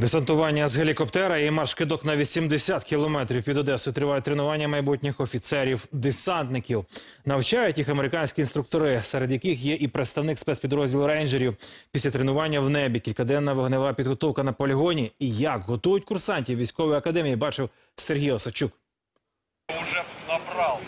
Десантування з гелікоптера і марш-кидок на 80 кілометрів під Одесою триває тренування майбутніх офіцерів-десантників. Навчають їх американські інструктори, серед яких є і представник спецпідрозділу рейнджерів. Після тренування в небі, кількаденна вогнева підготовка на полігоні. І як готують курсантів військової академії, бачив Сергій Осачук. уже набрал.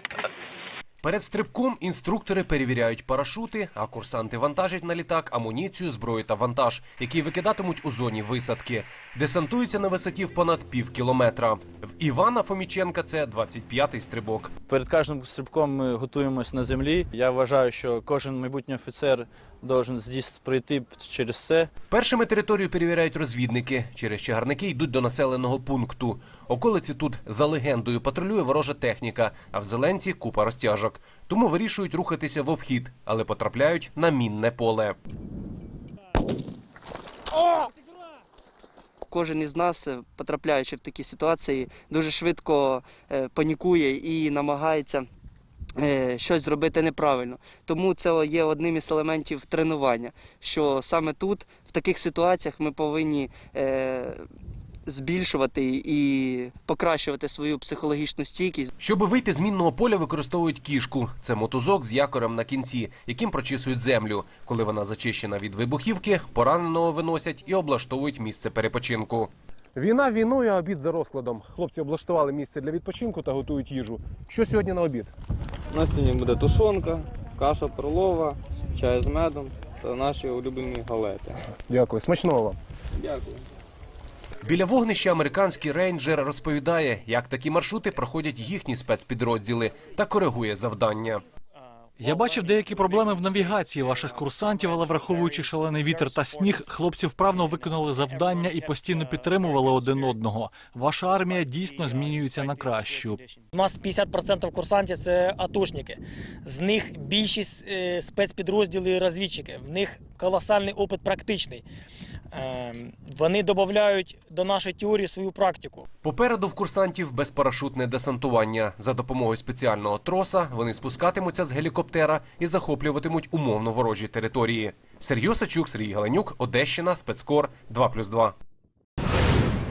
Перед стрибком інструктори перевіряють парашути, а курсанти вантажать на літак амуніцію, зброю та вантаж, які викидатимуть у зоні висадки. Десантуються на висоті в понад пів кілометра. В Івана Фоміченка це 25-й стрибок. Перед кожним стрибком ми готуємось на землі. Я вважаю, що кожен майбутній офіцер должен здесь пройти через це. Першими територію перевіряють розвідники. Через чагарники йдуть до населеного пункту. Околиці тут за легендою патрулює ворожа техніка, а в зеленці купа розтяжок. Тому вирішують рухатися в обхід, але потрапляють на мінне поле. Кожен із нас, е, потрапляючи в такі ситуації, дуже швидко е, панікує і намагається е, щось зробити неправильно. Тому це є одним із елементів тренування. Що саме тут, в таких ситуаціях, ми повинні збільшувати і покращувати свою психологічну стійкість. Щоби вийти з мінного поля, використовують кішку. Це мотузок з якорем на кінці, яким прочісують землю. Коли вона зачищена від вибухівки, пораненого виносять і облаштовують місце перепочинку. Війна війною, а обід за розкладом. Хлопці облаштували місце для відпочинку та готують їжу. Що сьогодні на обід? У нас сьогодні буде тушонка, каша перлова, чай з медом та наші улюблені галети. Дякую, смачного вам. Дякую. Біля вогнища американський рейнджер розповідає, як такі маршрути проходять їхні спецпідрозділи та коригує завдання. Я бачив деякі проблеми в навігації ваших курсантів, але враховуючи шалений вітер та сніг, хлопці вправно виконали завдання і постійно підтримували один одного. Ваша армія дійсно змінюється на кращу. У нас 50% курсантів це атошники. З них більшість е, спецпідрозділи і розвідчики. В них колосальний опит практичний. Е, Вони додають до нашої теорії свою практику. Попереду в курсантів безпарашутне десантування. За допомогою спеціального троса вони спускатимуться з гелікоптера і захоплюватимуть умовно ворожі території. Сергій Сачук, Сергій Галенюк, Одещина, спецкор 2+,2.